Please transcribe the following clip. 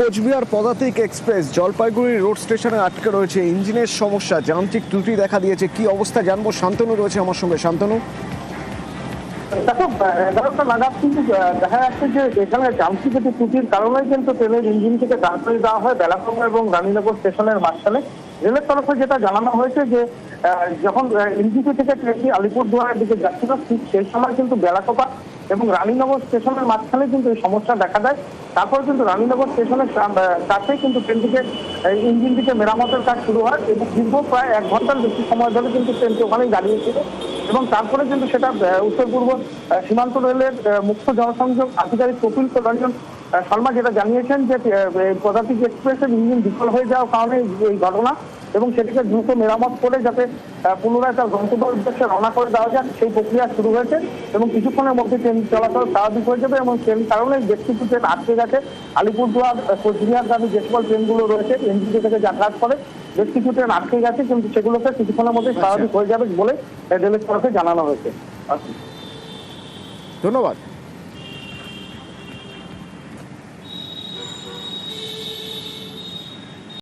কোচবিহার পদাতিক express Jalpaiguri road স্টেশনে আটকে রয়েছে ইঞ্জিনের সমস্যা। যান্ত্রিক ত্রুটি দেখা দিয়েছে। কি অবস্থা জানব? শান্তনু রয়েছে আমার সঙ্গে। শান্তনু? দেখো এগারোটা নাগাদ কিন্তু দেখা যাচ্ছে যে এখানে যান্ত্রিক একটি ত্রুটির কারণে কিন্তু ট্রেনের ইঞ্জিন থেকে দাঁড় দেওয়া হয় বেলাকোমা এবং রানীনগর স্টেশনের মাঝখানে। রেলের তরফে যেটা জানানো হয়েছে যে যখন এনজিপি থেকে ট্রেনটি আলিপুরদুয়ারের দিকে যাচ্ছিল, ঠিক সেই সময় কিন্তু বেলাকোপা এবং রানীনগর স্টেশনের মাঝখানে কিন্তু এই সমস্যা দেখা দেয়। তারপর কিন্তু রানীনগর স্টেশনের কাছেই কিন্তু ট্রেনটিকে ইঞ্জিনটিকে মেরামতের কাজ শুরু হয় এবং দীর্ঘ প্রায় এক ঘণ্টার বেশি সময় ধরে কিন্তু ট্রেনটি ওখানেই দাঁড়িয়েছিল। এবং তারপরে কিন্তু সেটা উত্তর পূর্ব সীমান্ত রেলের মুখ্য জনসংযোগ আধিকারিক কপিল রঞ্জন শর্মা যেটা জানিয়েছেন যে পদাতিক এক্সপ্রেসের ইঞ্জিন বিফল হয়ে যাওয়ার কারণে এই ঘটনা এবং সেটিকে দ্রুত মেরামত করে যাতে পুনরায় তার গন্তব্যের উদ্দেশ্যে রওনা করে দেওয়া যায় সেই প্রক্রিয়া শুরু হয়েছে এবং কিছুক্ষণের মধ্যে ট্রেন চলাচল স্বাভাবিক হয়ে যাবে এবং ট্রেন কারণে বেশ কিছু ট্রেন আটকে গেছে। আলিপুরদুয়ার কোচবিহারগামী যে সকল ট্রেনগুলো রয়েছে এনজিপি থেকে যাতায়াত করে বেশ কিছু ট্রেন আটকে গেছে কিন্তু সেগুলোকে কিছুক্ষণের মধ্যে স্বাভাবিক হয়ে যাবে বলে রেলের তরফে জানানো হয়েছে। ধন্যবাদ।